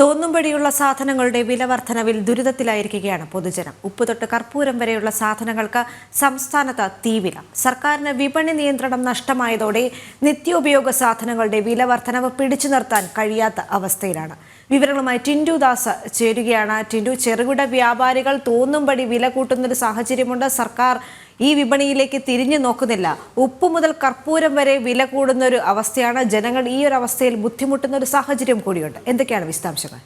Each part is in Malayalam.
തോന്നുംപടിയുള്ള സാധനങ്ങളുടെ വില വർധനവിൽ ദുരിതത്തിലായിരിക്കുകയാണ് പൊതുജനം. ഉപ്പ് തൊട്ട് കർപ്പൂരം വരെയുള്ള സാധനങ്ങൾക്ക് സംസ്ഥാനത്ത് തീവില. സർക്കാരിന് വിപണി നിയന്ത്രണം നഷ്ടമായതോടെ നിത്യോപയോഗ സാധനങ്ങളുടെ വില വർധനവ് പിടിച്ചു നിർത്താൻ കഴിയാത്ത അവസ്ഥയിലാണ്. വിവരങ്ങളുമായി ടിൻഡു ദാസ് ചേരുകയാണ്. ടിൻഡു ചെറുകിട വ്യാപാരികൾ തോന്നുംപടി വില കൂട്ടുന്നൊരു സാഹചര്യമുണ്ട്. സർക്കാർ ഈ വിപണിയിലേക്ക് തിരിഞ്ഞു നോക്കുന്നില്ല. ഉപ്പ് മുതൽ കർപ്പൂരം വരെ വില കൂടുന്ന ഒരു അവസ്ഥയാണ് ജനങ്ങൾ ഈ ഒരു അവസ്ഥയിൽ ബുദ്ധിമുട്ടുന്ന ഒരു സാഹചര്യം കൂടിയുണ്ട്. എന്തൊക്കെയാണ് വിശദാംശങ്ങൾ?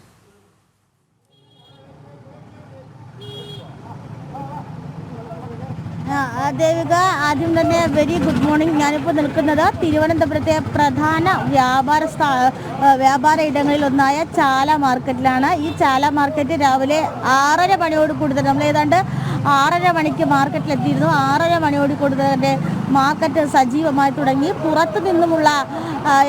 ദേവിക ആദ്യം തന്നെ വെരി ഗുഡ് മോർണിംഗ് ഞാനിപ്പോൾ നിൽക്കുന്നത് തിരുവനന്തപുരത്തെ പ്രധാന വ്യാപാര സ്ഥാ വ്യാപാര ഇടങ്ങളിലൊന്നായ ചാല മാർക്കറ്റിലാണ്. ഈ ചാല മാർക്കറ്റ് രാവിലെ ആറര മണിയോട് കൂടുതൽ നമ്മൾ ഏതാണ്ട് ആറര മണിക്ക് മാർക്കറ്റിലെത്തിയിരുന്നു. ആറര മണിയോട് കൂടുതൽ തന്നെ മാർക്കറ്റ് സജീവമായി തുടങ്ങി. പുറത്തു നിന്നുമുള്ള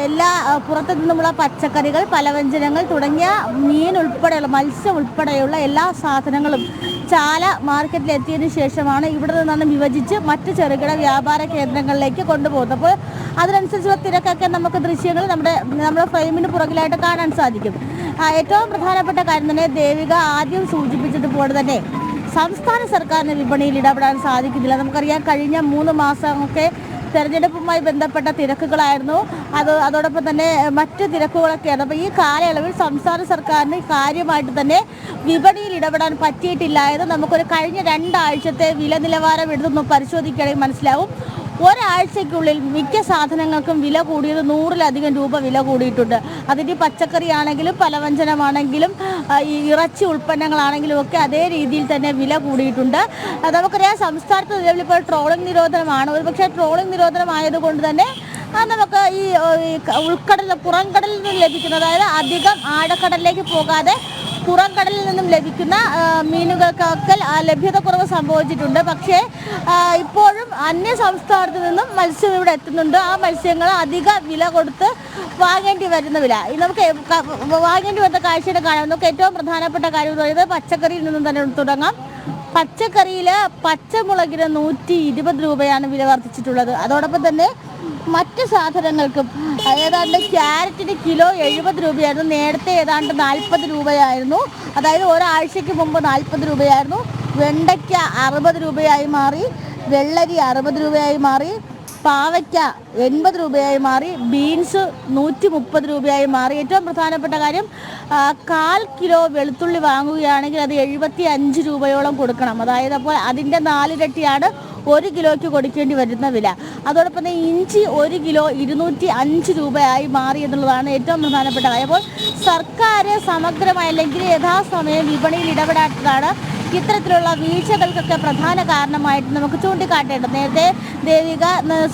എല്ലാ പുറത്തു നിന്നുമുള്ള പച്ചക്കറികൾ പലവ്യഞ്ജനങ്ങൾ തുടങ്ങിയ മീൻ ഉൾപ്പെടെയുള്ള മത്സ്യം ഉൾപ്പെടെയുള്ള എല്ലാ സാധനങ്ങളും ചാല മാർക്കറ്റിൽ എത്തിയതിനു ശേഷമാണ് ഇവിടെ നിന്നാണ് വിഭജിച്ച് മറ്റ് ചെറുകിട വ്യാപാര കേന്ദ്രങ്ങളിലേക്ക് കൊണ്ടുപോകുന്നത്. അപ്പോൾ അതിനനുസരിച്ചുള്ള തിരക്കൊക്കെ നമുക്ക് ദൃശ്യങ്ങൾ നമ്മുടെ നമ്മുടെ ഫ്രെയിമിന് പുറകിലായിട്ട് കാണാൻ സാധിക്കും. ഏറ്റവും പ്രധാനപ്പെട്ട കാര്യം തന്നെ ദേവിക ആദ്യം സൂചിപ്പിച്ചതുപോലെ തന്നെ സംസ്ഥാന സർക്കാരിന് വിപണിയിൽ ഇടപെടാൻ സാധിക്കുന്നില്ല. നമുക്കറിയാം കഴിഞ്ഞ മൂന്ന് മാസമൊക്കെ തെരഞ്ഞെടുപ്പുമായി ബന്ധപ്പെട്ട തിരക്കുകളായിരുന്നു. അത് അതോടൊപ്പം തന്നെ മറ്റ് തിരക്കുകളൊക്കെയാണ് അപ്പോൾ ഈ കാലയളവിൽ സംസ്ഥാന സർക്കാരിന് കാര്യമായിട്ട് തന്നെ വിപണിയിൽ ഇടപെടാൻ പറ്റിയിട്ടില്ല എന്ന് നമുക്കൊരു കഴിഞ്ഞ രണ്ടാഴ്ചത്തെ വില നിലവാരം എടുത്തൊന്ന് പരിശോധിക്കുകയാണെങ്കിൽ മനസ്സിലാവും. ഒരാഴ്ചയ്ക്കുള്ളിൽ മിക്ക സാധനങ്ങൾക്കും വില കൂടിയത് നൂറിലധികം രൂപ വില കൂടിയിട്ടുണ്ട്. അതിന്റെ പച്ചക്കറി ആണെങ്കിലും പലവ്യഞ്ജനമാണെങ്കിലും ഈ ഇറച്ചി ഉൽപ്പന്നങ്ങളാണെങ്കിലും ഒക്കെ അതേ രീതിയിൽ തന്നെ വില കൂടിയിട്ടുണ്ട്. നമുക്കറിയാം സംസ്ഥാനത്ത് നിലവിലിപ്പോൾ ട്രോളിംഗ് നിരോധനമാണ്. ഒരുപക്ഷെ ട്രോളിംഗ് നിരോധനമായതുകൊണ്ട് തന്നെ നമുക്ക് ഈ ഉൾക്കടൽ പുറംകടലിൽ നിന്ന് ലഭിക്കുന്ന അതായത് അധികം ആഴക്കടലിലേക്ക് പോകാതെ പുറംകടലിൽ നിന്നും ലഭിക്കുന്ന ആ, മീനുകൾക്കൊക്കെ കുറവ് സംഭവിച്ചിട്ടുണ്ട്. പക്ഷേ ഇപ്പോഴും അന്യ സംസ്ഥാനത്ത് നിന്നും മത്സ്യം ഇവിടെ എത്തുന്നുണ്ട്. ആ മത്സ്യങ്ങൾ അധിക വില കൊടുത്ത് വാങ്ങേണ്ടി വരുന്ന വില നമുക്ക് വാങ്ങേണ്ടി വരുന്ന കാഴ്ചയുടെ കാണാം. നമുക്ക് ഏറ്റവും പ്രധാനപ്പെട്ട കാര്യം എന്ന് പറയുന്നത് പച്ചക്കറിയിൽ നിന്നും തന്നെ തുടങ്ങാം. പച്ചക്കറിയിൽ പച്ചമുളകിന് നൂറ്റി ഇരുപത് രൂപയാണ് വില വർദ്ധിച്ചിട്ടുള്ളത്. അതോടൊപ്പം തന്നെ മറ്റ് സാധനങ്ങൾക്കും ഏതാണ്ട് ക്യാരറ്റിന് കിലോ എഴുപത് രൂപയായിരുന്നു. നേരത്തെ ഏതാണ്ട് നാൽപ്പത് രൂപയായിരുന്നു. അതായത് ഒരാഴ്ചയ്ക്ക് മുമ്പ് നാൽപ്പത് രൂപയായിരുന്നു. വെണ്ടയ്ക്ക അറുപത് രൂപയായി മാറി വെള്ളരി അറുപത് രൂപയായി മാറി പാവയ്ക്ക എൺപത് രൂപയായി മാറി ബീൻസ് നൂറ്റി മുപ്പത് രൂപയായി മാറി. ഏറ്റവും പ്രധാനപ്പെട്ട കാര്യം കാൽ കിലോ വെളുത്തുള്ളി വാങ്ങുകയാണെങ്കിൽ അത് എഴുപത്തി അഞ്ച് രൂപയോളം കൊടുക്കണം. അതായത് അപ്പോൾ അതിന്റെ നാലിരട്ടിയാണ് ഒരു കിലോയ്ക്ക് കൊടുക്കേണ്ടി വരുന്ന വില. അതോടൊപ്പം തന്നെ ഇഞ്ചി ഒരു കിലോ ഇരുന്നൂറ്റി അഞ്ച് രൂപയായി മാറി എന്നുള്ളതാണ് ഏറ്റവും പ്രധാനപ്പെട്ട കാര്യം. അപ്പോൾ സർക്കാർ സമഗ്രമായി അല്ലെങ്കിൽ യഥാസമയം വിപണിയിൽ ഇടപെടാത്തതാണ് ഇത്തരത്തിലുള്ള വീഴ്ചകൾക്കൊക്കെ പ്രധാന കാരണമായിട്ട് നമുക്ക് ചൂണ്ടിക്കാട്ടേണ്ടത്. നേരത്തെ ദേവിക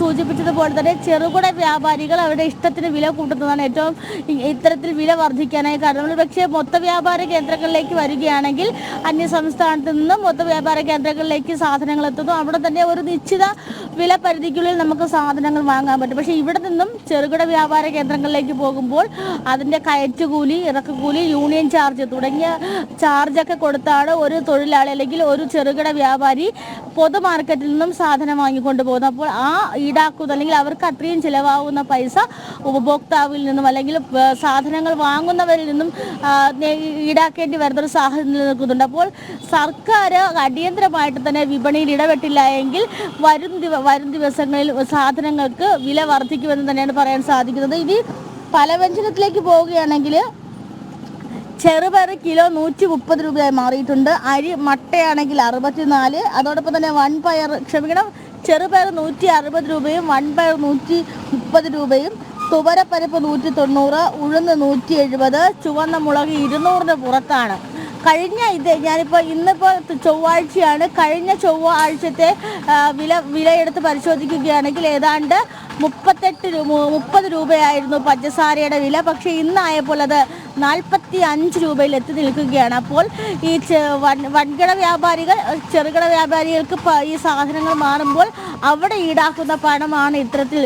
സൂചിപ്പിച്ചതുപോലെ തന്നെ ചെറുകിട വ്യാപാരികൾ അവരുടെ ഇഷ്ടത്തിന് വില കൂട്ടുന്നതാണ് ഏറ്റവും ഇത്തരത്തിൽ വില വർദ്ധിക്കാനായി കാരണം. പക്ഷേ മൊത്ത വ്യാപാര കേന്ദ്രങ്ങളിലേക്ക് വരികയാണെങ്കിൽ അന്യ സംസ്ഥാനത്ത് നിന്നും മൊത്ത വ്യാപാര കേന്ദ്രങ്ങളിലേക്ക് സാധനങ്ങൾ എത്തുന്നു. അവിടെ തന്നെ ഒരു നിശ്ചിത വില പരിധിക്കുള്ളിൽ നമുക്ക് സാധനങ്ങൾ വാങ്ങാൻ പറ്റും. പക്ഷേ ഇവിടെ നിന്നും ചെറുകിട വ്യാപാര കേന്ദ്രങ്ങളിലേക്ക് പോകുമ്പോൾ അതിന്റെ കയറ്റുകൂലി ഇറക്കുകൂലി യൂണിയൻ ചാർജ് തുടങ്ങിയ ചാർജൊക്കെ കൊടുത്താണ് ഒരു തൊഴിലാളി അല്ലെങ്കിൽ ഒരു ചെറുകിട വ്യാപാരി പൊതു മാർക്കറ്റിൽ നിന്നും സാധനം വാങ്ങിക്കൊണ്ട് പോകുന്നത് അപ്പോൾ ആ ഈടാക്കുന്ന അല്ലെങ്കിൽ അവർക്ക് അത്രയും ചിലവാകുന്ന പൈസ ഉപഭോക്താവിൽ നിന്നും അല്ലെങ്കിൽ സാധനങ്ങൾ വാങ്ങുന്നവരിൽ നിന്നും ഈടാക്കേണ്ടി വരുന്ന ഒരു സാഹചര്യം നിലനിൽക്കുന്നുണ്ട്. അപ്പോൾ സർക്കാർ അടിയന്തരമായിട്ട് തന്നെ വിപണിയിൽ ഇടപെട്ടില്ല എങ്കിൽ വരും വരും ദിവസങ്ങളിൽ സാധനങ്ങൾക്ക് വില വർദ്ധിക്കുമെന്ന് തന്നെയാണ് പറയാൻ സാധിക്കുന്നത്. ഇനി പലവ്യഞ്ജനത്തിലേക്ക് പോവുകയാണെങ്കിൽ ചെറുപയർ കിലോ നൂറ്റി മുപ്പത് രൂപയായി മാറിയിട്ടുണ്ട്. അരി മട്ടയാണെങ്കിൽ അറുപത്തിനാല്. അതോടൊപ്പം തന്നെ വൻപയർ ക്ഷമിക്കണം ചെറുപയർ നൂറ്റി അറുപത് രൂപയും വൻപയർ നൂറ്റി മുപ്പത് രൂപയും തുവരപ്പരിപ്പ് നൂറ്റി തൊണ്ണൂറ് ഉഴുന്ന് നൂറ്റി എഴുപത് ചുവന്ന മുളക് ഇരുന്നൂറിന് പുറത്താണ്. കഴിഞ്ഞ ഇത് ഞാനിപ്പോൾ ഇന്നിപ്പോൾ ചൊവ്വാഴ്ചയാണ്. കഴിഞ്ഞ ചൊവ്വാഴ്ചത്തെ വില വിലയെടുത്ത് പരിശോധിക്കുകയാണെങ്കിൽ ഏതാണ്ട് മുപ്പത്തെട്ട് രൂപ മുപ്പത് രൂപയായിരുന്നു പഞ്ചസാരയുടെ വില. പക്ഷേ ഇന്നായപ്പോൾ അത് നാൽപ്പത്തി അഞ്ച് രൂപയിൽ എത്തി നിൽക്കുകയാണ്. അപ്പോൾ ഈ വൻകിട വ്യാപാരികൾ ചെറുകിട വ്യാപാരികൾക്ക് ഈ സാധനങ്ങൾ മാറുമ്പോൾ അവിടെ ഈടാക്കുന്ന പണമാണ് ഇത്തരത്തിൽ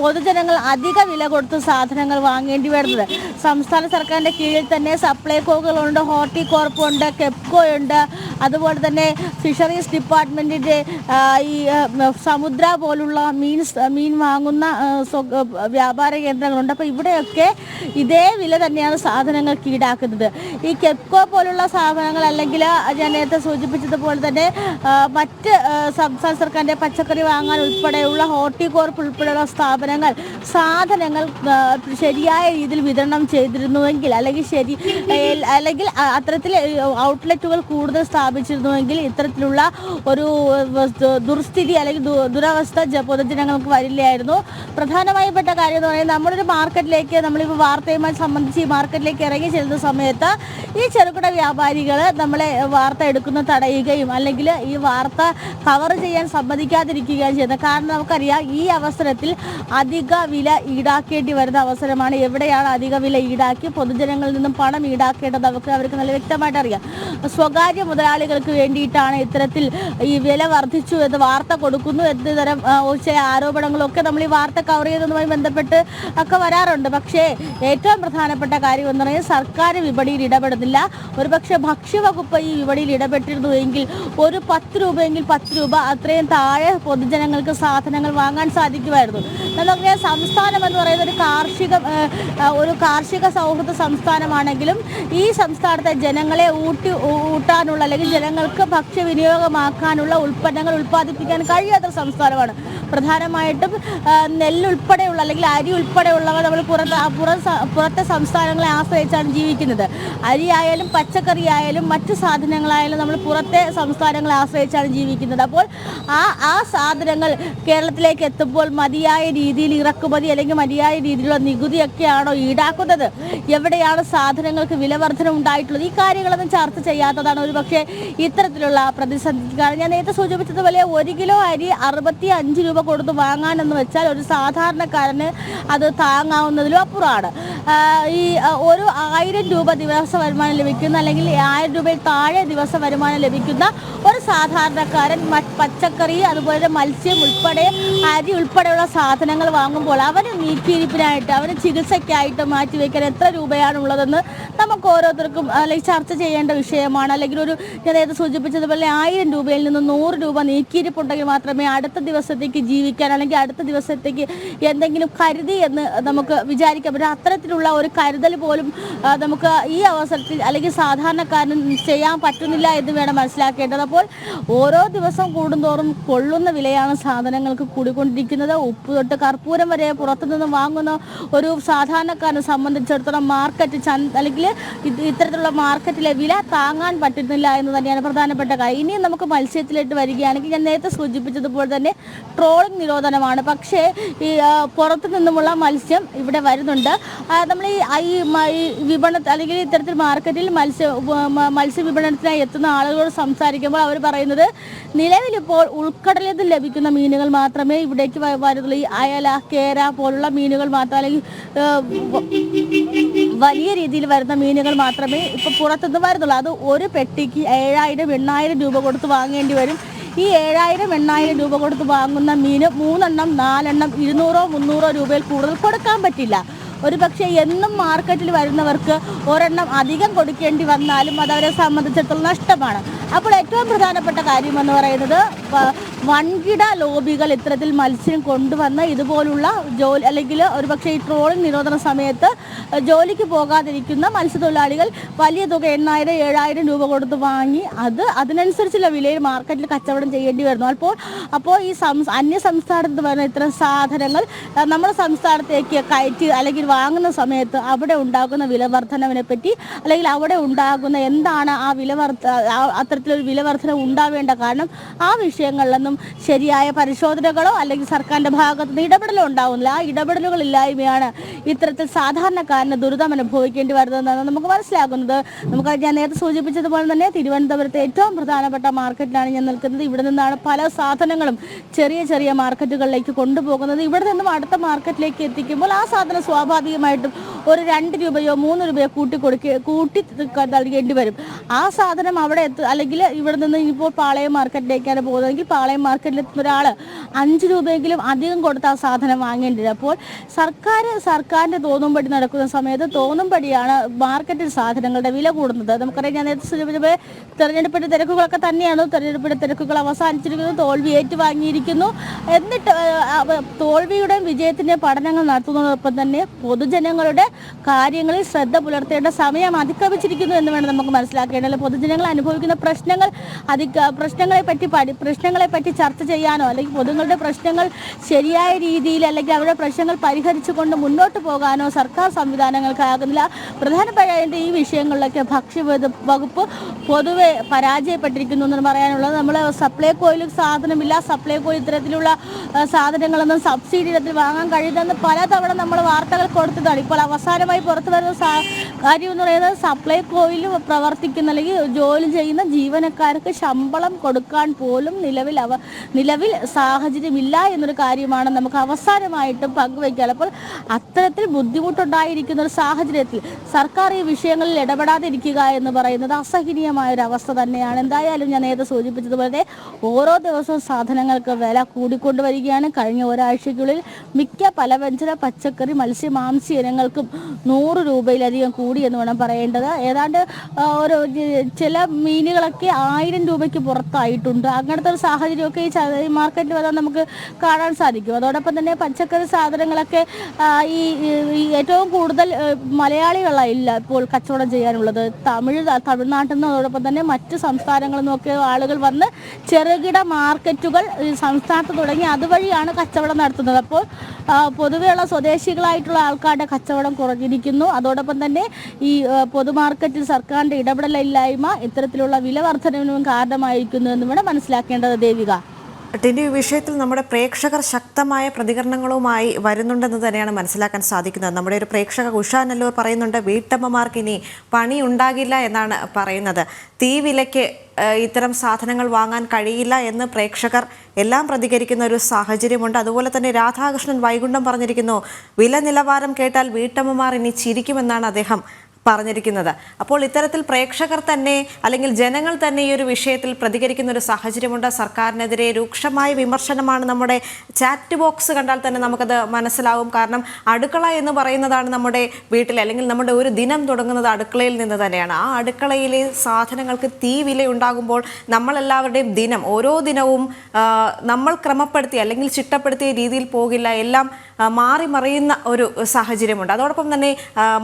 പൊതുജനങ്ങൾ അധിക വില കൊടുത്ത് സാധനങ്ങൾ വാങ്ങേണ്ടി വരുന്നത്. സംസ്ഥാന സർക്കാരിന്റെ കീഴിൽ തന്നെ സപ്ലൈകോകളുണ്ട് കെപ്കോ ഉണ്ട് അതുപോലെ തന്നെ ഫിഷറീസ് ഡിപ്പാർട്ട്മെന്റിന്റെ ഈ സമുദ്ര പോലുള്ള മീൻ മീൻ വാങ്ങുന്ന വ്യാപാര കേന്ദ്രങ്ങളുണ്ട്. അപ്പോൾ ഇവിടെയൊക്കെ ഇതേ വില തന്നെയാണ് സാധനങ്ങൾ ഈടാക്കുന്നത് ഈ കെപ്കോ പോലുള്ള സ്ഥാപനങ്ങൾ അല്ലെങ്കിൽ ഞാൻ നേരത്തെ സൂചിപ്പിച്ചതുപോലെ തന്നെ മറ്റ് സംസ്ഥാന സംസ്ഥാന സർക്കാരിന്റെ പച്ചക്കറി വാങ്ങാൻ ഉൾപ്പെടെയുള്ള ഹോർട്ടികോർപ്പ് ഉൾപ്പെടെയുള്ള സ്ഥാപനങ്ങൾ സാധനങ്ങൾ ശരിയായ രീതിയിൽ വിതരണം ചെയ്തിരുന്നുവെങ്കിൽ അല്ലെങ്കിൽ ശരി അല്ലെങ്കിൽ അത്തരത്തിൽ ഔട്ട്ലെറ്റുകൾ കൂടുതൽ സ്ഥാപിച്ചിരുന്നുവെങ്കിൽ ഇത്തരത്തിലുള്ള ഒരു ദുർസ്ഥിതി അല്ലെങ്കിൽ ദുരവസ്ഥ പൊതുജനങ്ങൾക്ക് വരില്ലായിരുന്നു. പ്രധാനമായി പെട്ട കാര്യം എന്ന് പറയുന്നത് നമ്മളൊരു മാർക്കറ്റിലേക്ക് നമ്മളിപ്പോൾ വാർത്തയുമായി സംബന്ധിച്ച് ഈ മാർക്കറ്റിലേക്ക് ഇറങ്ങി ചെല്ലുന്ന സമയത്ത് ഈ ചെറുകിട വ്യാപാരികൾ നമ്മളെ വാർത്ത എടുക്കുന്ന തടയുകയും അല്ലെങ്കിൽ ഈ വാർത്ത കവർ ചെയ്യാൻ സമ്മതിക്കാതിരിക്കുകയും ചെയ്യുന്നത്. കാരണം നമുക്കറിയാം ഈ അവസരത്തിൽ അധിക വില ഈടാക്കേണ്ടി വരുന്ന അവസരമാണ്. എവിടെയാണ് അധിക വില ഈടാക്കി പൊതുജനങ്ങളിൽ നിന്നും പണം ഈടാക്കേണ്ടത്? അവർക്ക് അവർക്ക് നല്ല വ്യക്തമായിട്ട് അറിയാം. സ്വകാര്യ മുതലാളികൾക്ക് വേണ്ടിയിട്ടാണ് ഇത്തരത്തിൽ ഈ വില വർദ്ധിച്ചു എന്ന് വാർത്ത കൊടുക്കുന്നു. എന്ത് തരം ചില ആരോപണങ്ങളൊക്കെ നമ്മൾ ഈ വാർത്ത കവർ ചെയ്തതുമായി ബന്ധപ്പെട്ട് ഒക്കെ വരാറുണ്ട്. പക്ഷേ ഏറ്റവും പ്രധാനപ്പെട്ട കാര്യം എന്ന് പറയുന്നത് സർക്കാർ വിപണിയിൽ ഇടപെടുന്നില്ല. ഒരുപക്ഷെ ഭക്ഷ്യവകുപ്പ് ഈ വിപണിയിൽ ഇടപെട്ടിരുന്നു എങ്കിൽ ഒരു പത്ത് രൂപയെങ്കിൽ പത്ത് രൂപ അത്രയും താഴെ പൊതുജനങ്ങൾക്ക് സാധനങ്ങൾ വാങ്ങാൻ സാധിക്കുമായിരുന്നു. നമുക്കറിയാം സംസ്ഥാനം എന്ന് പറയുന്ന ഒരു കാർഷിക ഒരു കാർഷിക സൗഹൃദ സംസ്ഥാനമാണെങ്കിലും ഈ സംസ്ഥാനത്തെ ജനങ്ങളെ ഊട്ടി ഊട്ടാനുള്ള അല്ലെങ്കിൽ ജനങ്ങൾക്ക് ഭക്ഷ്യവിനിയോഗമാക്കാനുള്ള ഉൽപ്പന്നങ്ങൾ ഉൽപ്പാദിപ്പിക്കാൻ കഴിയാത്ത സംസ്ഥാനമാണ്. പ്രധാനമായിട്ടും നെല്ലുൾപ്പെടെയുള്ള അല്ലെങ്കിൽ അരി ഉൾപ്പെടെയുള്ളവ നമ്മൾ പുറത്ത് പുറം പുറത്തെ സംസ്ഥാനങ്ങളെ ആശ്രയിച്ചാണ് ജീവിക്കുന്നത്. അരി ആയാലും പച്ചക്കറി ആയാലും മറ്റു സാധനങ്ങളായാലും നമ്മൾ പുറത്തെ സംസ്ഥാനങ്ങളെ ആശ്രയിച്ചാണ് ജീവിക്കുന്നത്. അപ്പോൾ ആ ആ സാധനങ്ങൾ കേരളത്തിലേക്ക് എത്തുമ്പോൾ മതിയായ രീതിയിൽ ഇറക്കുമതി അല്ലെങ്കിൽ മതിയായ രീതിയിലുള്ള നികുതിയൊക്കെയാണോ ഈടാക്കുന്നത്? എവിടെയാണ് സാധനങ്ങൾക്ക് വില വർധന ഉണ്ടായിട്ടുള്ളത്? ഈ കാര്യങ്ങളൊന്നും ചർച്ച ചെയ്യാത്തതാണ് ഒരു പക്ഷേ ഇത്തരത്തിലുള്ള പ്രതിസന്ധി കാരണം ഞാൻ നേരത്തെ സൂചിപ്പിച്ചതുപോലെ ഒരു കിലോ അരി അറുപത്തി അഞ്ച് രൂപ കൊടുത്ത് വാങ്ങാനെന്ന് വെച്ചാൽ ഒരു സാധാരണക്കാരന് അത് താങ്ങാവുന്നതിലും അപ്പുറമാണ്. ഈ ഒരു ആയിരം രൂപ ദിവസ വരുമാനം ലഭിക്കുന്ന അല്ലെങ്കിൽ ആയിരം രൂപയിൽ താഴെ ദിവസ വരുമാനം ലഭിക്കുന്ന ഒരു സാധാരണക്കാരൻ മറ്റ് അതുപോലെ മത്സ്യം ഉൾപ്പെടെ അരി ഉൾപ്പെടെയുള്ള സാധനങ്ങൾ വാങ്ങുമ്പോൾ അവന് നീക്കിയിരിപ്പിനായിട്ട് അവന് ചികിത്സയ്ക്കായിട്ട് മാറ്റി മാറ്റിവെക്കാൻ എത്ര രൂപയാണുള്ളതെന്ന് നമുക്ക് ഓരോരുത്തർക്കും അല്ലെങ്കിൽ ചർച്ച ചെയ്യേണ്ട വിഷയമാണ്. അല്ലെങ്കിൽ ഒരു ഞാൻ നേരത്തെ സൂചിപ്പിച്ചതുപോലെ ആയിരം രൂപയിൽ നിന്ന് നൂറ് രൂപ നീക്കിയിരിപ്പുണ്ടെങ്കിൽ മാത്രമേ അടുത്ത ദിവസത്തേക്ക് ജീവിക്കാൻ അല്ലെങ്കിൽ അടുത്ത ദിവസത്തേക്ക് എന്തെങ്കിലും കരുതി എന്ന് നമുക്ക് വിചാരിക്കാൻ പറ്റും അത്തരത്തിലുള്ള ഒരു കരുതൽ പോലും നമുക്ക് ഈ അവസരത്തിൽ അല്ലെങ്കിൽ സാധാരണക്കാരന് ചെയ്യാൻ പറ്റുന്നില്ല എന്ന് വേണം മനസ്സിലാക്കേണ്ടത്. അപ്പോൾ ഓരോ ദിവസം കൂടുന്തോറും കൊള്ളുന്ന വിലയാണ് സാധനങ്ങൾക്ക് കൂടിക്കൊണ്ടിരിക്കുന്നത്. ഉപ്പ് തൊട്ട് കർപ്പൂരം വരെ പുറത്തുനിന്ന് വാങ്ങുന്ന ഒരു സാധാരണക്കാരനെ സംബന്ധിച്ചിടത്തോളം മാർക്കറ്റ് ചന്ത അല്ലെങ്കിൽ ഇത്തരത്തിലുള്ള മാർക്കറ്റിലെ വില താങ്ങാൻ പറ്റുന്നില്ല എന്ന് തന്നെയാണ് പ്രധാനപ്പെട്ട കാര്യം. ഇനിയും നമുക്ക് മത്സ്യത്തിലേക്ക് വരികയാണെങ്കിൽ ഞാൻ നേരത്തെ സൂചിപ്പിച്ചതുപോലെ തന്നെ ട്രോളിംഗ് നിരോധനമാണ്. പക്ഷേ ഈ പുറത്തു നിന്നുമുള്ള മത്സ്യം ഇവിടെ വരുന്നുണ്ട്. നമ്മൾ ഈ ഈ വിപണ അല്ലെങ്കിൽ ഇത്തരത്തിൽ മാർക്കറ്റിൽ മത്സ്യ മത്സ്യ വിപണനത്തിനായി എത്തുന്ന ആളുകളോട് സംസാരിക്കുമ്പോൾ അവർ പറയുന്നത് നിലവിലിപ്പോൾ ഉൾക്കടലിൽ നിന്ന് ലഭിക്കുന്ന മീനുകൾ മാത്രമേ ഇവിടേക്ക് വരുന്നുള്ളൂ. ഈ അയല കേര പോലുള്ള മീനുകൾ മാത്രം അല്ലെങ്കിൽ വലിയ രീതിയിൽ വരുന്ന മീനുകൾ മാത്രമേ ഇപ്പോൾ പുറത്തുനിന്ന് വരുന്നുള്ളൂ. അത് ഒരു പെട്ടിക്ക് ഏഴായിരം എണ്ണായിരം രൂപ കൊടുത്ത് വാങ്ങേണ്ടി വരും. ഈ ഏഴായിരം എണ്ണായിരം രൂപ കൊടുത്ത് വാങ്ങുന്ന മീന് മൂന്നെണ്ണം നാലെണ്ണം ഇരുന്നൂറോ മുന്നൂറോ രൂപയിൽ കൂടുതൽ കൊടുക്കാൻ പറ്റില്ല. ഒരു പക്ഷേ എന്നും മാർക്കറ്റിൽ വരുന്നവർക്ക് ഒരെണ്ണം അധികം കൊടുക്കേണ്ടി വന്നാലും അത് അവരെ സംബന്ധിച്ചിടത്തോളം നഷ്ടമാണ്. അപ്പോൾ ഏറ്റവും പ്രധാനപ്പെട്ട കാര്യം എന്ന് പറയുന്നത് വൻകിട ലോബികൾ ഇത്തരത്തിൽ മത്സ്യം കൊണ്ടുവന്ന് ഇതുപോലുള്ള ജോലി അല്ലെങ്കിൽ ഒരുപക്ഷെ ഈ ട്രോളിംഗ് നിരോധന സമയത്ത് ജോലിക്ക് പോകാതിരിക്കുന്ന മത്സ്യത്തൊഴിലാളികൾ വലിയ തുക എണ്ണായിരം ഏഴായിരം രൂപ കൊടുത്ത് വാങ്ങി അത് അതിനനുസരിച്ചുള്ള വിലയിൽ മാർക്കറ്റിൽ കച്ചവടം ചെയ്യേണ്ടി വരുന്നു. അപ്പോൾ അപ്പോൾ ഈ അന്യ സംസ്ഥാനത്ത് വരുന്ന ഇത്തരം സാധനങ്ങൾ നമ്മുടെ സംസ്ഥാനത്തേക്ക് കയറ്റി അല്ലെങ്കിൽ വാങ്ങുന്ന സമയത്ത് അവിടെ ഉണ്ടാകുന്ന വില വർധനവിനെ പറ്റി അല്ലെങ്കിൽ അവിടെ ഉണ്ടാകുന്ന എന്താണ് ആ വില വർധ അത്തരത്തിലൊരു വില വർധന ഉണ്ടാവേണ്ട കാരണം ആ വിഷയങ്ങളിലൊന്നും ശരിയായ പരിശോധനകളോ അല്ലെങ്കിൽ സർക്കാരിന്റെ ഭാഗത്തു നിന്ന് ഇടപെടലോ ഉണ്ടാവുന്നില്ല. ആ ഇടപെടലുകൾ ഇല്ലായ്മയാണ് ഇത്തരത്തിൽ സാധാരണക്കാരന് ദുരിതം അനുഭവിക്കേണ്ടി വരുന്നതെന്നാണ് നമുക്ക് മനസ്സിലാക്കുന്നത് നമുക്ക് ഞാൻ നേരത്തെ സൂചിപ്പിച്ചതുപോലെ തന്നെ തിരുവനന്തപുരത്തെ ഏറ്റവും പ്രധാനപ്പെട്ട മാർക്കറ്റിലാണ് ഞാൻ നിൽക്കുന്നത്. ഇവിടെ നിന്നാണ് പല സാധനങ്ങളും ചെറിയ ചെറിയ മാർക്കറ്റുകളിലേക്ക് കൊണ്ടുപോകുന്നത്. ഇവിടെ നിന്നും അടുത്ത മാർക്കറ്റിലേക്ക് എത്തിക്കുമ്പോൾ ആ സാധനം സ്വാഭാവികമായിട്ടും ഒരു രണ്ട് രൂപയോ മൂന്ന് രൂപയോ കൂട്ടി കൊടുക്കുക കൂട്ടി നൽകേണ്ടി വരും. ആ സാധനം അവിടെ എത്തു അല്ലെങ്കിൽ ഇവിടെ നിന്ന് ഇപ്പോൾ പാളയം മാർക്കറ്റിലേക്കാണ് പോകുന്നത്. അല്ലെങ്കിൽ പാളയം മാർക്കറ്റിൽ ഒരാൾ അഞ്ച് രൂപയെങ്കിലും അധികം കൊടുത്ത് ആ സാധനം വാങ്ങേണ്ടി വരും അപ്പോൾ സർക്കാർ സർക്കാരിന്റെ തോന്നുംപടി നടക്കുന്ന സമയത്ത് തോന്നുംപടിയാണ് മാർക്കറ്റിൽ സാധനങ്ങളുടെ വില കൂടുന്നത്. നമുക്കറിയാം ഞാൻ നേരത്തെ സൂചിപ്പിച്ച തെരഞ്ഞെടുപ്പിന്റെ തിരക്കുകളൊക്കെ തന്നെയാണ്. തെരഞ്ഞെടുപ്പിന്റെ തിരക്കുകൾ അവസാനിച്ചിരിക്കുന്നു. തോൽവി ഏറ്റുവാങ്ങിയിരിക്കുന്നു. എന്നിട്ട് തോൽവിയുടെയും വിജയത്തിന്റെയും പഠനങ്ങൾ നടത്തുന്നതോടൊപ്പം തന്നെ പൊതുജനങ്ങളുടെ കാര്യങ്ങളിൽ ശ്രദ്ധ പുലർത്തേണ്ട സമയം അതിക്രമിച്ചിരിക്കുന്നു എന്ന് വേണം നമുക്ക് മനസ്സിലാക്കേണ്ടത്. പൊതുജനങ്ങൾ അനുഭവിക്കുന്ന പ്രശ്നങ്ങൾ അധിക പ്രശ്നങ്ങളെ പറ്റി പഠി പ്രശ്നങ്ങളെ പറ്റി ചർച്ച ചെയ്യാനോ അല്ലെങ്കിൽ പൊതുങ്ങളുടെ പ്രശ്നങ്ങൾ ശരിയായ രീതിയിൽ അല്ലെങ്കിൽ അവരുടെ പ്രശ്നങ്ങൾ പരിഹരിച്ചുകൊണ്ട് മുന്നോട്ട് പോകാനോ സർക്കാർ സംവിധാനങ്ങൾക്കാകുന്നില്ല. പ്രധാനപ്പെട്ട ഈ വിഷയങ്ങളിലൊക്കെ ഭക്ഷ്യ വകുപ്പ് പൊതുവെ പരാജയപ്പെട്ടിരിക്കുന്നു എന്ന് പറയാനുള്ളത്. നമ്മൾ സപ്ലൈകോയിൽ സാധനമില്ല. സപ്ലൈകോ ഇത്തരത്തിലുള്ള സാധനങ്ങളൊന്നും സബ്സിഡി ഇനത്തിൽ വാങ്ങാൻ കഴിയുന്നതെന്ന് പലതവണ നമ്മൾ വാർത്തകൾ കൊടുത്തതാണ്. ഇപ്പോൾ അവസാനമായി പുറത്തു വരുന്ന കാര്യം എന്ന് പറയുന്നത് സപ്ലൈകോയിൽ പ്രവർത്തിക്കുന്ന അല്ലെങ്കിൽ ജോലി ചെയ്യുന്ന ജീവനക്കാർക്ക് ശമ്പളം കൊടുക്കാൻ പോലും നിലവിൽ അവ നിലവിൽ സാഹചര്യമില്ല എന്നൊരു കാര്യമാണ് നമുക്ക് അവസാനമായിട്ടും പങ്കുവയ്ക്കാൻ അപ്പോൾ അത്തരത്തിൽ ബുദ്ധിമുട്ടുണ്ടായിരിക്കുന്ന ഒരു സാഹചര്യത്തിൽ സർക്കാർ ഈ വിഷയങ്ങളിൽ ഇടപെടാതിരിക്കുക എന്ന് പറയുന്നത് അസഹനീയമായ ഒരു അവസ്ഥ തന്നെയാണ്. എന്തായാലും ഞാൻ നേരത്തെ സൂചിപ്പിച്ചതുപോലെ ഓരോ ദിവസവും സാധനങ്ങൾക്ക് വില കൂടിക്കൊണ്ട് വരികയാണ് കഴിഞ്ഞ ഒരാഴ്ചയ്ക്കുള്ളിൽ മിക്ക പലവ്യഞ്ജന പച്ചക്കറി മത്സ്യ മാംസ്യ ഇനങ്ങൾക്കും നൂറ് രൂപയിലധികം കൂടി എന്ന് വേണം പറയേണ്ടത്. ഏതാണ്ട് ഒരു ചില മീനുകളൊക്കെ ആയിരം രൂപയ്ക്ക് പുറത്തായിട്ടുണ്ട്. അങ്ങനത്തെ സാഹചര്യമൊക്കെ ഈ മാർക്കറ്റിൽ വരാൻ നമുക്ക് കാണാൻ സാധിക്കും. അതോടൊപ്പം തന്നെ പച്ചക്കറി സാധനങ്ങളൊക്കെ ഈ ഏറ്റവും കൂടുതൽ മലയാളികളാണ് ഇല്ല ഇപ്പോൾ കച്ചവടം ചെയ്യാനുള്ളത്. തമിഴ് തമിഴ്നാട്ടിൽ നിന്ന് അതോടൊപ്പം തന്നെ മറ്റ് സംസ്ഥാനങ്ങളിൽ നിന്നൊക്കെ ആളുകൾ വന്ന് ചെറുകിട മാർക്കറ്റുകൾ സംസ്ഥാനത്ത് തുടങ്ങി അതുവഴിയാണ് കച്ചവടം നടത്തുന്നത്. അപ്പോൾ പൊതുവെയുള്ള സ്വദേശികളായിട്ടുള്ള ആൾക്കാരുടെ കച്ചവടം കുറഞ്ഞിരിക്കുന്നു. അതോടൊപ്പം തന്നെ ഈ പൊതുമാർക്കറ്റിൽ സർക്കാരിന്റെ ഇടപെടലില്ലായ്മ ഇത്തരത്തിലുള്ള വില വർധനവിനും കാരണമായിരിക്കുന്നു എന്ന് വേണം മനസ്സിലാക്കേണ്ടത്. ദേവിക? ടിന്റെ ഈ വിഷയത്തിൽ നമ്മുടെ പ്രേക്ഷകർ ശക്തമായ പ്രതികരണങ്ങളുമായി വരുന്നുണ്ടെന്ന് തന്നെയാണ് മനസ്സിലാക്കാൻ സാധിക്കുന്നത്. നമ്മുടെ ഒരു പ്രേക്ഷക ഉഷ നെല്ലൂർ പറയുന്നുണ്ട് വീട്ടമ്മമാർക്ക് ഇനി പണി ഉണ്ടാകില്ല എന്നാണ് പറയുന്നത്. തീ വിലയ്ക്ക് ഇത്തരം സാധനങ്ങൾ വാങ്ങാൻ കഴിയില്ല എന്ന് പ്രേക്ഷകർ എല്ലാം പ്രതികരിക്കുന്ന ഒരു സാഹചര്യമുണ്ട്. അതുപോലെ തന്നെ രാധാകൃഷ്ണൻ വൈകുണ്ഠം പറഞ്ഞിരിക്കുന്നു വില നിലവാരം കേട്ടാൽ വീട്ടമ്മമാർ ഇനി ചിരിക്കുമെന്നാണ് അദ്ദേഹം പറഞ്ഞിരിക്കുന്നത്. അപ്പോൾ ഇത്തരത്തിൽ പ്രേക്ഷകർ തന്നെ അല്ലെങ്കിൽ ജനങ്ങൾ തന്നെ ഈ ഒരു വിഷയത്തിൽ പ്രതികരിക്കുന്ന ഒരു സാഹചര്യമുണ്ട്. സർക്കാരിനെതിരെ രൂക്ഷമായ വിമർശനമാണ് നമ്മുടെ ചാറ്റ് ബോക്സ് കണ്ടാൽ തന്നെ നമുക്കത് മനസ്സിലാവും. കാരണം അടുക്കള എന്ന് പറയുന്നതാണ് നമ്മുടെ വീട്ടിൽ അല്ലെങ്കിൽ നമ്മുടെ ഒരു ദിനം തുടങ്ങുന്നത് അടുക്കളയിൽ നിന്ന് തന്നെയാണ്. ആ അടുക്കളയിലെ സാധനങ്ങൾക്ക് തീ വില ഉണ്ടാകുമ്പോൾ നമ്മളെല്ലാവരുടെയും ദിനം ഓരോ ദിനവും നമ്മൾ ക്രമപ്പെടുത്തി അല്ലെങ്കിൽ ചിട്ടപ്പെടുത്തിയ രീതിയിൽ പോകില്ല. എല്ലാം മാറി മറിയുന്ന ഒരു സാഹചര്യമുണ്ട്. അതോടൊപ്പം തന്നെ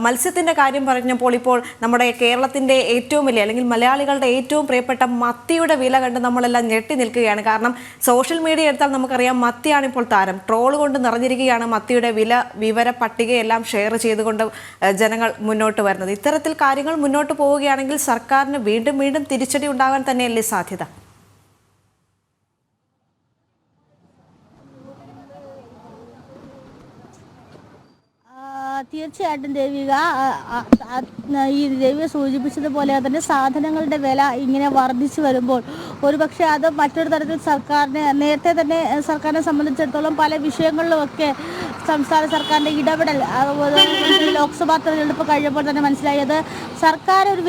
മത്സ്യത്തിന്റെ കാര്യം പറഞ്ഞപ്പോൾ ഇപ്പോൾ നമ്മുടെ കേരളത്തിന്റെ ഏറ്റവും വലിയ അല്ലെങ്കിൽ മലയാളികളുടെ ഏറ്റവും പ്രിയപ്പെട്ട മത്തിയുടെ വില കണ്ട് നമ്മളെല്ലാം ഞെട്ടി നിൽക്കുകയാണ്. കാരണം സോഷ്യൽ മീഡിയ എടുത്താൽ നമുക്കറിയാം മത്തിയാണ് ഇപ്പോൾ താരം. ട്രോൾ കൊണ്ട് നിറഞ്ഞിരിക്കുകയാണ് മത്തിയുടെ വില വിവര പട്ടികയെല്ലാം ഷെയർ ചെയ്തുകൊണ്ട് ജനങ്ങൾ മുന്നോട്ട് വരുന്നത്. ഇത്തരത്തിൽ കാര്യങ്ങൾ മുന്നോട്ട് പോവുകയാണെങ്കിൽ സർക്കാരിന് വീണ്ടും വീണ്ടും തിരിച്ചടി ഉണ്ടാകാൻ തന്നെയല്ലേ സാധ്യത? തീർച്ചയായിട്ടും ദേവിക ഈ ദേവിക സൂചിപ്പിച്ചതുപോലെ തന്നെ സാധനങ്ങളുടെ വില ഇങ്ങനെ വർദ്ധിച്ചു വരുമ്പോൾ ഒരുപക്ഷെ അത് മറ്റൊരു തരത്തിൽ സർക്കാരിനെ നേരത്തെ തന്നെ സർക്കാരിനെ സംബന്ധിച്ചിടത്തോളം പല വിഷയങ്ങളിലുമൊക്കെ സംസ്ഥാന സർക്കാരിന്റെ ഇടപെടൽ അതുപോലെ ലോക്സഭാ തെരഞ്ഞെടുപ്പ് കഴിയുമ്പോൾ തന്നെ മനസ്സിലായത് സർക്കാർ ഒരു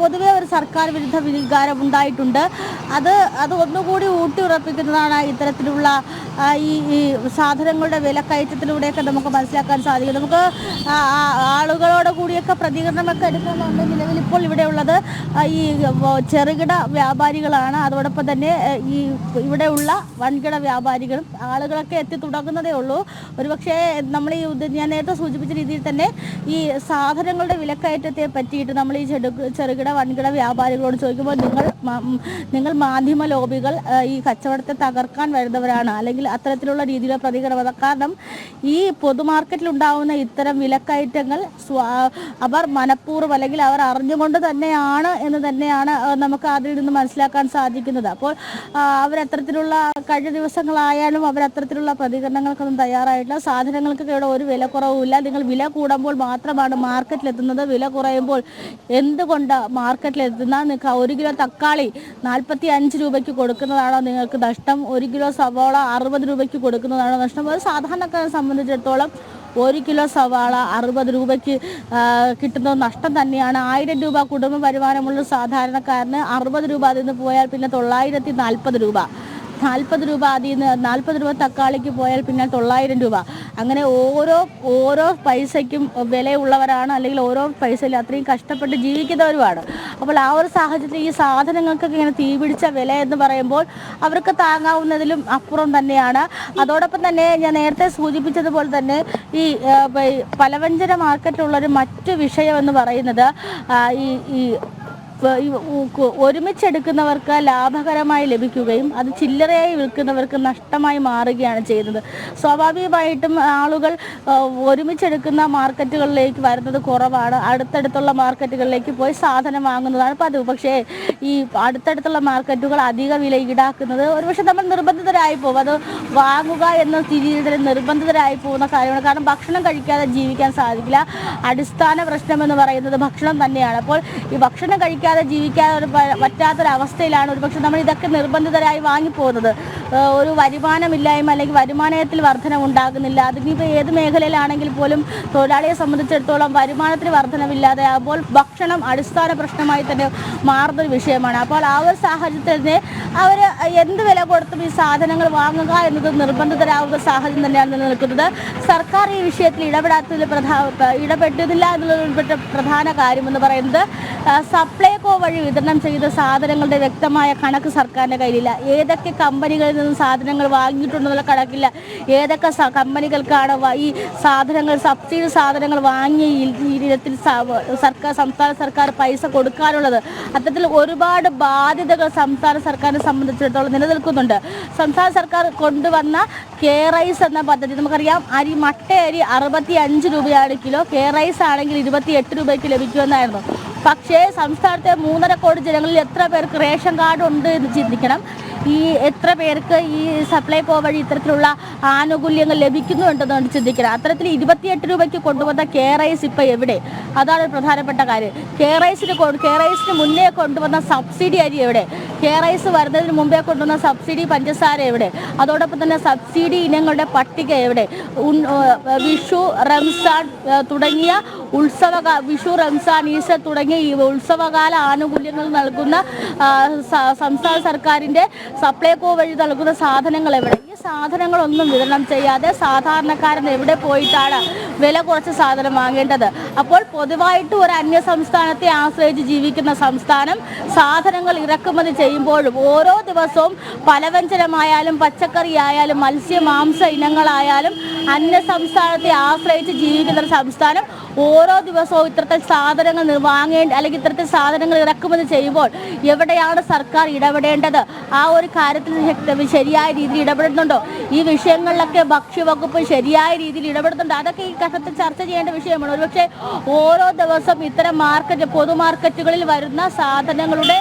പൊതുവെ ഒരു സർക്കാർ വിരുദ്ധ വികാരം ഉണ്ടായിട്ടുണ്ട്. അത് അത് ഒന്നുകൂടി ഊട്ടി ഉറപ്പിക്കുന്നതാണ് ഇത്തരത്തിലുള്ള ഈ സാധനങ്ങളുടെ വിലക്കയറ്റത്തിലൂടെയൊക്കെ നമുക്ക് മനസ്സിലാക്കാൻ സാധിക്കും. നമുക്ക് ആളുകളോട് കൂടിയൊക്കെ പ്രതികരണമൊക്കെ എടുക്കുന്നുണ്ട് നിലവിൽ ഇപ്പോൾ ഇവിടെ ഉള്ളത് ഈ ചെറുകിട വ്യാപാരികളാണ്. അതോടൊപ്പം തന്നെ ഈ ഇവിടെയുള്ള വൻകിട വ്യാപാരികളും ആളുകളൊക്കെ എത്തി തുടങ്ങുന്നതേ ഉള്ളൂ. ഒരുപക്ഷെ നമ്മൾ ഈ ഞാൻ നേരത്തെ സൂചിപ്പിച്ച രീതിയിൽ തന്നെ ഈ സാധനങ്ങളുടെ വിലക്കയറ്റത്തെ പറ്റിയിട്ട് നമ്മൾ ഈ ചെടു ചെറുകിട വൻകിട വ്യാപാരികളോട് ചോദിക്കുമ്പോൾ നിങ്ങൾ നിങ്ങൾ മാധ്യമ ലോബികൾ ഈ കച്ചവടത്തെ തകർക്കാൻ വരുന്നവരാണ്. അല്ലെങ്കിൽ അത്തരത്തിലുള്ള രീതിയിലുള്ള പ്രതികരണം കാരണം ഈ പൊതുമാർക്കറ്റിൽ ഉണ്ടാവുന്ന ഇത്തരം വിലക്കയറ്റങ്ങൾ അവർ മനഃപൂർവം അല്ലെങ്കിൽ അവർ അറിഞ്ഞുകൊണ്ട് തന്നെയാണ് എന്ന് തന്നെയാണ് നമുക്ക് അതിൽ നിന്ന് മനസ്സിലാക്കാൻ സാധിക്കുന്നത്. അപ്പോൾ അവരത്തരത്തിലുള്ള കഴിഞ്ഞ ദിവസങ്ങളായാലും അവരത്തരത്തിലുള്ള പ്രതികരണങ്ങൾക്കൊന്നും തയ്യാറായിട്ടില്ല. സാധനങ്ങൾക്കൊക്കെ ഇവിടെ ഒരു വില കുറവുമില്ല. നിങ്ങൾ വില കൂടുമ്പോൾ മാത്രമാണ് മാർക്കറ്റിലെത്തുന്നത്. വില കുറയുമ്പോൾ എന്തുകൊണ്ട് മാർക്കറ്റിലെത്തുന്ന ഒരു കിലോ തക്കാളി നാൽപ്പത്തി അഞ്ച് രൂപയ്ക്ക് കൊടുക്കുന്നതാണോ നിങ്ങൾക്ക് നഷ്ടം? ഒരു കിലോ സവാള അറുപത് രൂപയ്ക്ക് കൊടുക്കുന്നതാണോ നഷ്ടം? ഒരു സാധാരണക്കാരെ സംബന്ധിച്ചിടത്തോളം ഒരു കിലോ സവാള അറുപത് രൂപയ്ക്ക് കിട്ടുന്ന നഷ്ടം തന്നെയാണ്. ആയിരം രൂപ കുടുംബ വരുമാനമുള്ള സാധാരണക്കാരന് അറുപത് രൂപ അതിൽ നിന്ന് പോയാൽ പിന്നെ തൊള്ളായിരത്തി നാൽപ്പത് രൂപ. നാൽപ്പത് രൂപ അതിൽ നിന്ന് നാൽപ്പത് രൂപ തക്കാളിക്ക് പോയാൽ പിന്നെ തൊള്ളായിരം രൂപ. അങ്ങനെ ഓരോ ഓരോ പൈസയ്ക്കും വിലയുള്ളവരാണ് അല്ലെങ്കിൽ ഓരോ പൈസയിൽ അത്രയും കഷ്ടപ്പെട്ട് ജീവിക്കുന്നവരുമാണ്. അപ്പോൾ ആ ഒരു സാഹചര്യത്തിൽ ഈ സാധനങ്ങൾക്കൊക്കെ ഇങ്ങനെ തീപിടിച്ച വില എന്ന് പറയുമ്പോൾ അവർക്ക് താങ്ങാവുന്നതിലും അപ്പുറം തന്നെയാണ്. അതോടൊപ്പം തന്നെ ഞാൻ നേരത്തെ സൂചിപ്പിച്ചതുപോലെ തന്നെ ഈ പലവ്യഞ്ജന മാർക്കറ്റുള്ളൊരു മറ്റു വിഷയം എന്ന് പറയുന്നത് ഈ ഈ ഒരുമിച്ചെടുക്കുന്നവർക്ക് ലാഭകരമായി ലഭിക്കുകയും അത് ചില്ലറയായി വിൽക്കുന്നവർക്ക് നഷ്ടമായി മാറുകയാണ് ചെയ്യുന്നത്. സ്വാഭാവികമായിട്ടും ആളുകൾ ഒരുമിച്ചെടുക്കുന്ന മാർക്കറ്റുകളിലേക്ക് വരുന്നത് കുറവാണ്. അടുത്തടുത്തുള്ള മാർക്കറ്റുകളിലേക്ക് പോയി സാധനം വാങ്ങുന്നതാണ് പതിവ്. പക്ഷേ ഈ അടുത്തടുത്തുള്ള മാർക്കറ്റുകൾ അധിക വില ഈടാക്കുന്നത് ഒരുപക്ഷെ നമ്മൾ നിർബന്ധിതരായി പോകും. അത് വാങ്ങുക എന്ന രീതിയിൽ നിർബന്ധിതരായി പോകുന്ന കാര്യമാണ്. കാരണം ഭക്ഷണം കഴിക്കാതെ ജീവിക്കാൻ സാധിക്കില്ല. അടിസ്ഥാന പ്രശ്നം എന്ന് പറയുന്നത് ഭക്ഷണം തന്നെയാണ്. അപ്പോൾ ഈ ഭക്ഷണം കഴിക്കാതെ ഒരു പ- പറ്റാത്തൊരവസ്ഥയിലാണ് ഒരുപക്ഷെ നമ്മൾ ഇതൊക്കെ നിർബന്ധിതരായി വാങ്ങിപ്പോകുന്നത്. ഒരു വരുമാനമില്ലായ്മ അല്ലെങ്കിൽ വരുമാനത്തിൽ വർധനം ഉണ്ടാകുന്നില്ല അതിനിപ്പോൾ ഏത് മേഖലയിലാണെങ്കിൽ പോലും തൊഴിലാളിയെ സംബന്ധിച്ചിടത്തോളം വരുമാനത്തിൽ വർധനമില്ലാതെ അപ്പോൾ ഭക്ഷണം അടിസ്ഥാന പ്രശ്നമായി തന്നെ മാറുന്നൊരു വിഷയമാണ്. അപ്പോൾ ആ ഒരു സാഹചര്യത്തിൽ അവർ എന്ത് വില കൊടുത്തും ഈ സാധനങ്ങൾ വാങ്ങുക എന്നത് നിർബന്ധിതരാകുന്ന സാഹചര്യം തന്നെയാണ് നിലനിൽക്കുന്നത്. സർക്കാർ ഈ വിഷയത്തിൽ ഇടപെടാത്തതിൽ പ്രധാ ഇടപെട്ടതില്ല എന്നുള്ള പ്രധാന കാര്യം എന്ന് പറയുന്നത് സപ്ലൈകോ വഴി വിതരണം ചെയ്ത സാധനങ്ങളുടെ വ്യക്തമായ കണക്ക് സർക്കാരിന്റെ കയ്യിലില്ല. ഏതൊക്കെ കമ്പനികളിൽ നിന്നും സാധനങ്ങൾ വാങ്ങിയിട്ടുണ്ടെന്നുള്ള കണക്കില്ല ഏതൊക്കെ കമ്പനികൾക്കാണ് ഈ സാധനങ്ങൾ സബ്സിഡി സാധനങ്ങൾ വാങ്ങിയ ഇനത്തിൽ സർക്കാർ സംസ്ഥാന സർക്കാർ പൈസ കൊടുക്കാനുള്ളത്. അത്തരത്തിൽ ഒരുപാട് ബാധ്യതകൾ സംസ്ഥാന സർക്കാരിനെ സംബന്ധിച്ചിടത്തോളം നിലനിൽക്കുന്നുണ്ട്. സംസ്ഥാന സർക്കാർ കൊണ്ടുവന്ന കെ റൈസ് എന്ന പദ്ധതി നമുക്കറിയാം. അരി മട്ട അരി അറുപത്തി അഞ്ച് രൂപയാണ് കിലോ. കെ റൈസ് ആണെങ്കിൽ ഇരുപത്തി എട്ട് രൂപയ്ക്ക് ലഭിക്കുമെന്നായിരുന്നു. പക്ഷേ സംസ്ഥാനത്തെ മൂന്നര കോടി ജനങ്ങളിൽ എത്ര പേർക്ക് റേഷൻ കാർഡ് ഉണ്ട് എന്ന് ചിന്തിക്കണം. ഈ എത്ര പേർക്ക് ഈ സപ്ലൈ സപ്ലൈകോ വഴി ഇത്തരത്തിലുള്ള ആനുകൂല്യങ്ങൾ ലഭിക്കുന്നുണ്ടെന്നാണ് ചിന്തിക്കുന്നത് അത്തരത്തിൽ ഇരുപത്തിയെട്ട് രൂപയ്ക്ക് കൊണ്ടുവന്ന കെ റൈസ് ഇപ്പം എവിടെ? അതാണ് പ്രധാനപ്പെട്ട കാര്യം. കെ റൈസിന് കെ റൈസിന് മുന്നേ കൊണ്ടുവന്ന സബ്സിഡി അരി എവിടെ? കെ റൈസ് വരുന്നതിന് മുമ്പേ കൊണ്ടുവന്ന സബ്സിഡി പഞ്ചസാര എവിടെ? അതോടൊപ്പം തന്നെ സബ്സിഡി ഇനങ്ങളുടെ പട്ടിക എവിടെ? വിഷു റംസാൻ തുടങ്ങിയ ഉത്സവ വിഷു റംസാൻ ഈസ്റ്റർ തുടങ്ങിയ ഈ ഉത്സവകാല ആനുകൂല്യങ്ങൾ നൽകുന്ന സംസ്ഥാന സർക്കാരിന്റെ സപ്ലൈകോ വഴി നൽകുന്ന സാധനങ്ങൾ എവിടെ ഈ സാധനങ്ങളൊന്നും വിതരണം ചെയ്യാതെ സാധാരണക്കാരൻ എവിടെ പോയിട്ടാണ് വില കുറച്ച് സാധനം വാങ്ങേണ്ടത്? അപ്പോൾ പൊതുവായിട്ട് ഒരു അന്യ സംസ്ഥാനത്തെ ആശ്രയിച്ച് ജീവിക്കുന്ന സംസ്ഥാനം സാധനങ്ങൾ ഇറക്കുമതി ചെയ്യുമ്പോഴും ഓരോ ദിവസവും പലവ്യഞ്ജനമായാലും പച്ചക്കറി ആയാലും മത്സ്യ മാംസ ഇനങ്ങളായാലും അന്യ സംസ്ഥാനത്തെ ആശ്രയിച്ച് ജീവിക്കുന്ന ഒരു സംസ്ഥാനം ഓരോ ദിവസവും ഇത്തരത്തിൽ സാധനങ്ങൾ വാങ്ങേണ്ട അല്ലെങ്കിൽ ഇത്തരത്തിൽ സാധനങ്ങൾ ഇറക്കുമതി ചെയ്യുമ്പോൾ എവിടെയാണ് സർക്കാർ ഇടപെടേണ്ടത്? ആ ഒരു കാര്യത്തിൽ ശരിയായ രീതിയിൽ ഇടപെടുന്നുണ്ടോ ഈ വിഷയങ്ങളിലൊക്കെ ഭക്ഷ്യവകുപ്പ് ശരിയായ രീതിയിൽ ഇടപെടുന്നുണ്ടോ. അതൊക്കെ ഈ ഘട്ടത്തിൽ ചർച്ച ചെയ്യേണ്ട വിഷയമാണ്. ഒരുപക്ഷെ ഓരോ ദിവസം ഇത്തരം മാർക്കറ്റ് പൊതു മാർക്കറ്റുകളിൽ വരുന്ന സാധനങ്ങളുടെ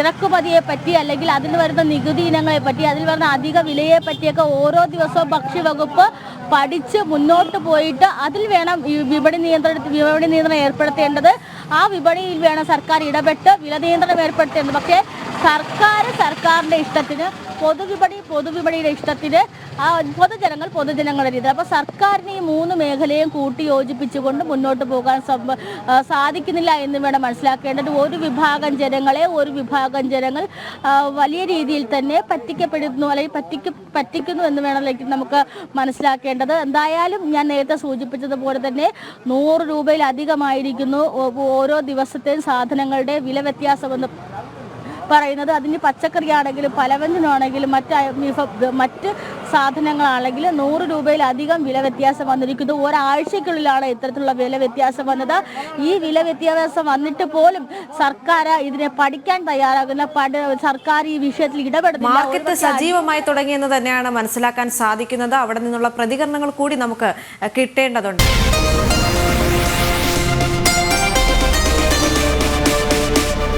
ഇറക്കുമതിയെ പറ്റി അല്ലെങ്കിൽ അതിൽ വരുന്ന നികുതി ഇനങ്ങളെ പറ്റി അതിൽ വരുന്ന അധിക വിലയെ പറ്റിയൊക്കെ ഓരോ ദിവസവും ഭക്ഷ്യവകുപ്പ് പഠിച്ച് മുന്നോട്ട് പോയിട്ട് അതിൽ വേണം വിപണി നിയന്ത്രണ വിപണി നിയന്ത്രണം ഏർപ്പെടുത്തേണ്ടത്. ആ വിപണിയിൽ വേണം സർക്കാർ ഇടപെട്ട് വില നിയന്ത്രണം ഏർപ്പെടുത്തേണ്ടത്. പക്ഷേ സർക്കാർ സർക്കാരിന്റെ ഇഷ്ടത്തിന് പൊതുവിപണി പൊതുവിപണിയുടെ ഇഷ്ടത്തിന് ആ പൊതുജനങ്ങൾ പൊതുജനങ്ങളുടെ രീതി അപ്പോൾ സർക്കാരിന് ഈ മൂന്ന് മേഖലയും കൂട്ടി യോജിപ്പിച്ചുകൊണ്ട് മുന്നോട്ട് പോകാൻ സാധിക്കുന്നില്ല എന്ന് വേണം മനസ്സിലാക്കേണ്ടത്. ഒരു വിഭാഗം ജനങ്ങളെ ഒരു വിഭാഗം ജനങ്ങൾ വലിയ രീതിയിൽ തന്നെ പറ്റിക്കപ്പെടുന്നു അല്ലെങ്കിൽ പറ്റിക്ക് പറ്റിക്കുന്നു എന്ന് വേണമെങ്കിൽ നമുക്ക് മനസ്സിലാക്കേണ്ടത്. എന്തായാലും ഞാൻ നേരത്തെ സൂചിപ്പിച്ചതുപോലെ തന്നെ നൂറ് രൂപയിലധികമായിരിക്കുന്നു. ഓരോ ദിവസത്തെയും സാധനങ്ങളുടെ വില വ്യത്യാസമെന്ന് പറയുന്നത് അതിന് പച്ചക്കറിയാണെങ്കിലും പലവ്യഞ്ജനമാണെങ്കിലും മറ്റ് മറ്റ് സാധനങ്ങളാണെങ്കിൽ നൂറ് രൂപയിലധികം വില വ്യത്യാസം വന്നിരിക്കുന്നു. ഒരാഴ്ചക്കുള്ളിലാണ് ഇത്തരത്തിലുള്ള വില വ്യത്യാസം വന്നത്. ഈ വില വ്യത്യാസം വന്നിട്ട് പോലും സർക്കാർ ഇതിനെ പഠിക്കാൻ തയ്യാറാകുന്ന പഠ സർക്കാർ ഈ വിഷയത്തിൽ ഇടപെടുന്നു മാർക്കറ്റ് സജീവമായി തുടങ്ങിയെന്ന് തന്നെയാണ് മനസ്സിലാക്കാൻ സാധിക്കുന്നത്. അവിടെ നിന്നുള്ള പ്രതികരണങ്ങൾ കൂടി നമുക്ക് കിട്ടേണ്ടതുണ്ട്.